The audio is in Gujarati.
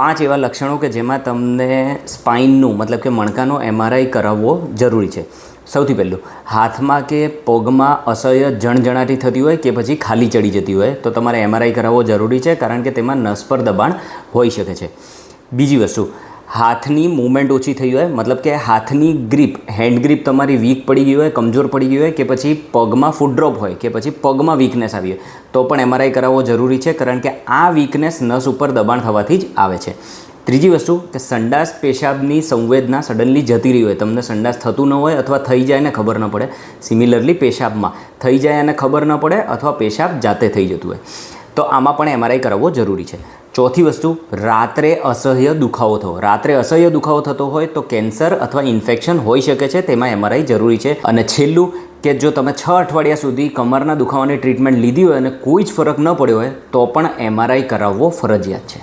પાંચ એવા લક્ષણો કે જેમાં તમને સ્પાઇનનું, મતલબ કે મણકાનો એમઆરઆઈ કરાવવો જરૂરી છે. સૌથી પહેલું, હાથમાં કે પગમાં અસહ્ય જણજણાટી થતી હોય કે પછી ખાલી ચડી જતી હોય, તો તમારે એમઆરઆઈ કરાવવો જરૂરી છે, કારણ કે તેમાં નસ પર દબાણ હોઈ શકે છે. બીજી વસ્તુ હાથની મૂવમેન્ટ ઓછી થઈ હોય, મતલબ કે હાથની ગ્રીપ હેન્ડ ગ્રીપ તમારી વીક પડી ગઈ હોય, કમજોર પડી ગઈ હોય કે પછી પગમાં ફૂડ ડ્રોપ હોય કે પછી પગમાં વીકનેસ આવી હોય, તો પણ એમઆરઆઈ કરાવવો જરૂરી છે, કારણ કે આ વીકનેસ નસ ઉપર દબાણ થવાથી જ આવે છે. ત્રીજી વસ્તુ કે સંડાસ પેશાબની સંવેદના સડનલી જતી રહી હોય, તમને સંડાસ થતું ન હોય અથવા થઈ જાય ને ખબર ન પડે. સિમિલરલી પેશાબમાં થઈ જાય અને ખબર ન પડે અથવા પેશાબ જાતે થઈ જતું હોય. તો આમાં પણ એમઆરઆઈ કરાવવો જરૂરી છે. ચોથી વસ્તુ, રાત્રે અસહ્ય દુખાવો થવો. રાત્રે અસહ્ય દુખાવો થતો હોય તો કેન્સર અથવા ઇન્ફેક્શન હોઈ શકે છે, તેમાં એમઆરઆઈ જરૂરી છે. અને છેલ્લું, કે જો તમે છ અઠવાડિયા સુધી કમરના દુખાવાની ટ્રીટમેન્ટ લીધી હોય અને કોઈ જ ફરક ન પડ્યો હોય, તો પણ એમઆરઆઈ કરાવવો ફરજિયાત છે.